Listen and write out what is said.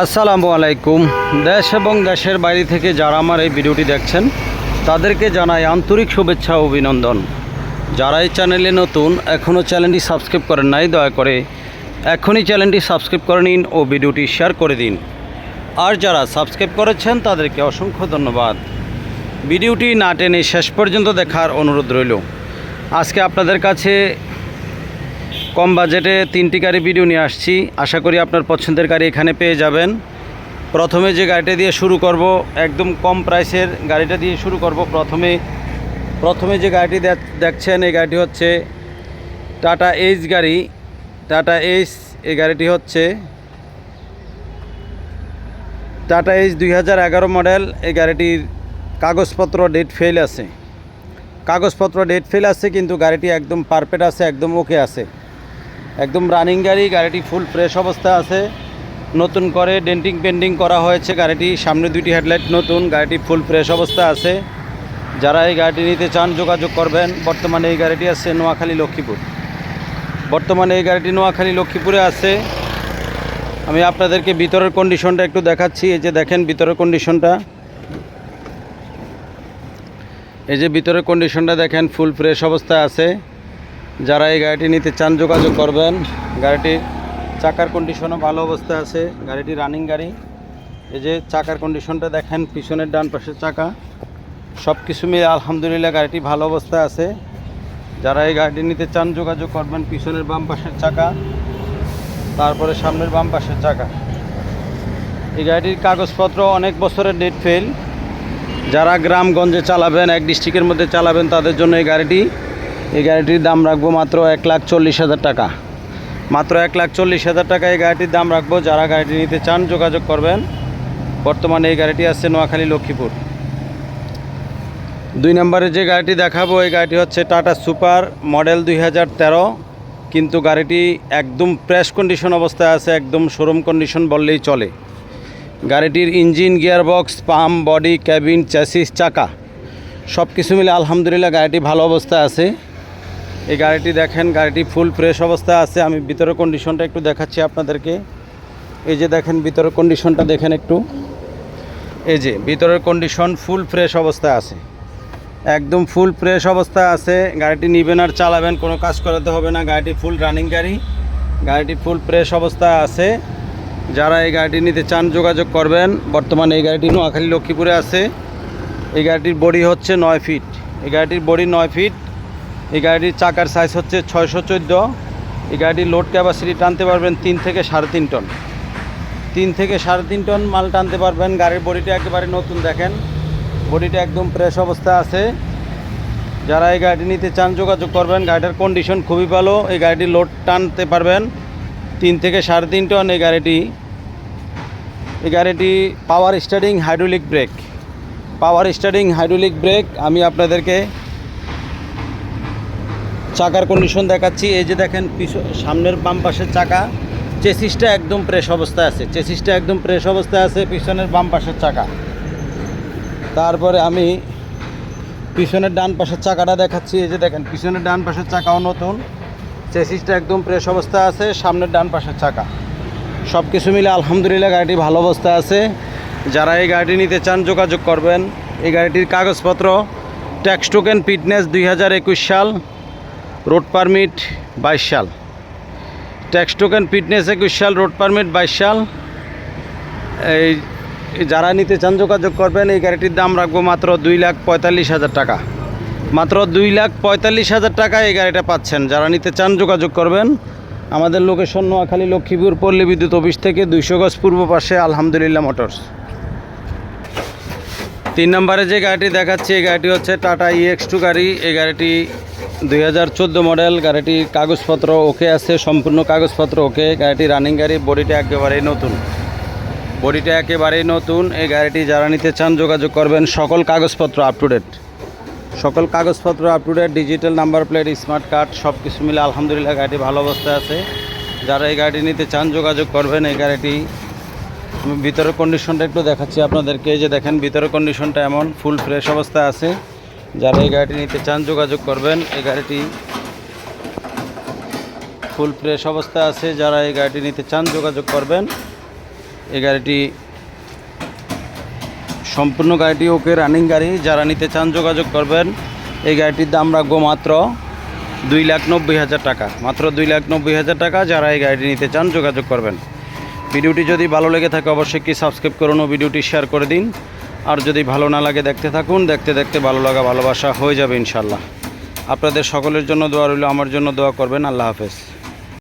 আসসালামু আলাইকুম। দেশ এবং দেশের বাইরে থেকে যারা আমার এই ভিডিওটি দেখছেন, তাদেরকে জানাই আন্তরিক শুভেচ্ছা ও অভিনন্দন। যারা এই চ্যানেলে নতুন এখনও চ্যানেলটি সাবস্ক্রাইব করেন নাই, দয়া করে এখনই চ্যানেলটি সাবস্ক্রাইব করে নিন ও ভিডিওটি শেয়ার করে দিন। আর যারা সাবস্ক্রাইব করেছেন, তাদেরকে অসংখ্য ধন্যবাদ। ভিডিওটি না টেনে শেষ পর্যন্ত দেখার অনুরোধ রইল। আজকে আপনাদের কাছে কম বাজেটে তিনটি গাড়ি ভিডিও নিয়ে আসছি। আশা করি আপনার পছন্দের গাড়ি এখানে পেয়ে যাবেন। প্রথমে যে গাড়িটা দিয়ে শুরু করব, একদম কম প্রাইসের গাড়িটা দিয়ে শুরু করব প্রথমে। প্রথমে যে গাড়িটি দেখ- দেখছেন, এই গাড়িটি হচ্ছে টাটা এইচ গাড়ি। টাটা এইচ, এই গাড়িটি হচ্ছে টাটা এইচ দুই হাজার এগারো মডেল। এই গাড়িটির কাগজপত্র ডেট ফেল আছে। কাগজপত্র ডেট ফেল আছে, কিন্তু গাড়িটি একদম পারফেক্ট আছে, একদম ওকে আছে। একদম রানিং গাড়ি, গাড়িটি ফুল ফ্রেশ অবস্থা আছে। নতুন করে ডেন্টিং পেন্টিং করা হয়েছে গাড়িটি। সামনে দুইটি হেডলাইট নতুন, গাড়িটি ফুল ফ্রেশ অবস্থা আছে। যারা এই গাড়িটি নিতে চান, যোগাযোগ করবেন। বর্তমানে এই গাড়িটি আছে নোয়াখালী লক্ষ্মীপুর। বর্তমানে এই গাড়িটি নোয়াখালী লক্ষ্মীপুরে আছে। আমি আপনাদেরকে ভিতরের কন্ডিশনটা একটু দেখাচ্ছি। এই যে দেখেন ভিতরের কন্ডিশনটা এই যে ভিতরের কন্ডিশনটা দেখেন ফুল ফ্রেশ অবস্থায় আছে। যারা এই গাড়িটি নিতে চান যোগাযোগ করবেন গাড়িটির চাকার কন্ডিশনও ভালো অবস্থায় আছে, গাড়িটি রানিং গাড়ি। এই যে চাকার কন্ডিশনটা দেখেন, পিছনের ডান পাশের চাকা। সব কিছু মিলে আলহামদুলিল্লাহ গাড়িটি ভালো অবস্থায় আছে। যারা এই গাড়িটি নিতে চান যোগাযোগ করবেন, পিছনের বাম পাশের চাকা, তারপরে সামনের বাম পাশের চাকা। এই গাড়িটির কাগজপত্র অনেক বছরের ডেট ফেল যারা গ্রামগঞ্জে চালাবেন, এক ডিস্ট্রিক্টের মধ্যে চালাবেন, তাদের জন্য এই গাড়িটি এই গাড়িটির দাম রাখব মাত্র এক লাখ চল্লিশ হাজার টাকা। মাত্র এক লাখ চল্লিশ হাজার টাকা এই গাড়িটির দাম রাখব। যারা গাড়িটি নিতে চান, যোগাযোগ করবেন। বর্তমানে এই গাড়িটি আসছে নোয়াখালী লক্ষ্মীপুর। দুই নম্বরে যে গাড়িটি দেখাবো, এই গাড়িটি হচ্ছে টাটা সুপার মডেল দুই হাজার তেরো। কিন্তু গাড়িটি একদম প্রেস কন্ডিশন অবস্থায় আছে, একদম শোরুম কন্ডিশন বললেই চলে। গাড়িটির engine, gearbox, pump, body cabin chassis চাকা সব কিছু মিলে আলহামদুলিল্লাহ গাড়িটি ভালো অবস্থায় আছে। এই গাড়িটি দেখেন, গাড়িটি ফুল ফ্রেশ অবস্থায় আছে। আমি ভিতরের কন্ডিশনটা একটু দেখাচ্ছি আপনাদেরকে। এই যে দেখেন, ভিতরের কন্ডিশনটা দেখেন একটু। এই যে, ভিতরের কন্ডিশন ফুল ফ্রেশ অবস্থায় আছে। একদম ফুল ফ্রেশ অবস্থায় আছে। গাড়িটি নিবেন আর চালাবেন, কোনো কাজ করাতে হবে না। গাড়িটি ফুল রানিং গাড়ি। গাড়িটি ফুল ফ্রেশ অবস্থায় আছে। যারা এই গাড়িটি নিতে চান, যোগাযোগ করবেন। বর্তমানে এই গাড়িটি নোয়াখালী লক্ষ্মীপুরে আছে। এই গাড়িটির বডি হচ্ছে নয় ফিট এই গাড়িটির বডি নয় ফিট এই গাড়িটির চাকার সাইজ হচ্ছে ছয়শো চোদ্দ। এই গাড়িটির লোড ক্যাপাসিটি টানতে পারবেন তিন থেকে সাড়ে তিন টন তিন থেকে সাড়ে তিন টন মাল টানতে পারবেন। গাড়ির বডিটা একেবারে নতুন দেখেন। বডিটা একদম ফ্রেশ অবস্থা আছে। যারা এই গাড়িটি নিতে চান, যোগাযোগ করবেন। গাড়িটার কন্ডিশন খুবই ভালো। এই গাড়িটি লোড টানতে পারবেন তিন থেকে সাড়ে তিন টন এই গাড়িটি। এই গাড়িটি power starting hydraulic brake power starting hydraulic brake আমি আপনাদেরকে চাকার কন্ডিশন দেখাচ্ছি। এই যে দেখেন পিছ সামনের বাম পাশের চাকা চেসিসটা একদম প্রেস অবস্থায় আছে। চেসিসটা একদম প্রেস অবস্থায় আছে, পিছনের বাম পাশের চাকা। তারপরে আমি পিছনের ডান পাশের চাকাটা দেখাচ্ছি। এই যে দেখেন, পিছনের ডান পাশের চাকাও নতুন। চেসিসটা একদম প্রেস অবস্থায় আছে, সামনের ডান পাশের চাকা। সব কিছু মিলে আলহামদুলিল্লাহ গাড়িটি ভালো অবস্থায় আছে। যারা এই গাড়িটি নিতে চান, যোগাযোগ করবেন। এই গাড়িটির কাগজপত্র ট্যাক্স টোকেন ফিটনেস দুই হাজার একুশ সাল। রোড পারমিট বাইশ সাল। ট্যাক্স টোকেন ফিটনেস একুশ সাল, রোড পারমিট বাইশ সাল। এই যারা নিতে চান যোগাযোগ করবেন, এই গাড়িটির দাম রাখব মাত্র দুই লাখ পঁয়তাল্লিশ হাজার টাকা। মাত্র দুই লাখ পঁয়তাল্লিশ হাজার টাকা এই গাড়িটা পাচ্ছেন। যারা নিতে চান যোগাযোগ করবেন, আমাদের লোকেশন নোয়াখালী লক্ষ্মীপুর পল্লী বিদ্যুৎ অফিস থেকে দুইশো গজ পূর্ব পাশে আলহামদুলিল্লাহ মোটরস। তিন নম্বরে যে গাড়িটি দেখাচ্ছি, এই গাড়িটি হচ্ছে টাটা ইএক্স টু গাড়ি। এই গাড়িটি দুই হাজার চোদ্দ মডেল গাড়িটির কাগজপত্র ওকে আছে, সম্পূর্ণ কাগজপত্র ওকে। গাড়িটি রানিং গাড়ি, বডিটা একেবারেই নতুন। বডিটা একেবারেই নতুন। এই গাড়িটি যারা নিতে চান যোগাযোগ করবেন, সকল কাগজপত্র আপ টু ডেট সকল কাগজপত্র up to date digital number plate smart card সব কিছু মিলে আলহামদুলিল্লাহ গাড়িটি ভালো অবস্থায় আছে। যারা এই গাড়িটি নিতে চান যোগাযোগ করবেন, এই গাড়িটি ভিতরের কন্ডিশনটা একটু দেখাচ্ছি আপনাদেরকে। যে দেখেন, ভিতরের কন্ডিশনটা এমন ফুল ফ্রেশ অবস্থায় আছে। যারা এই গাড়িটি নিতে চান, যোগাযোগ করবেন। এই গাড়িটি ফুল ফ্রেশ অবস্থায় আছে। যারা এই গাড়িটি নিতে চান, যোগাযোগ করবেন। এই গাড়িটি সম্পূর্ণ গাড়িটি ওকে রানিং গাড়ি। যারা নিতে চান, যোগাযোগ করবেন। এই গাড়িটির দাম রাখব মাত্র দুই লাখ নব্বই হাজার টাকা। মাত্র দুই লাখ নব্বই হাজার টাকা। যারা এই গাড়িটি নিতে চান, যোগাযোগ করবেন। ভিডিওটি যদি ভালো লেগে থাকে, অবশ্যই কি সাবস্ক্রাইব করুন ও ভিডিওটি শেয়ার করে দিন। আর যদি ভালো না লাগে দেখতে থাকুন, দেখতে দেখতে ভালো লাগা, ভালোবাসা হয়ে যাবে ইনশাল্লাহ। আপনাদের সকলের জন্য দোয়া রইল, আমার জন্য দোয়া করবেন, আল্লাহ হাফেজ।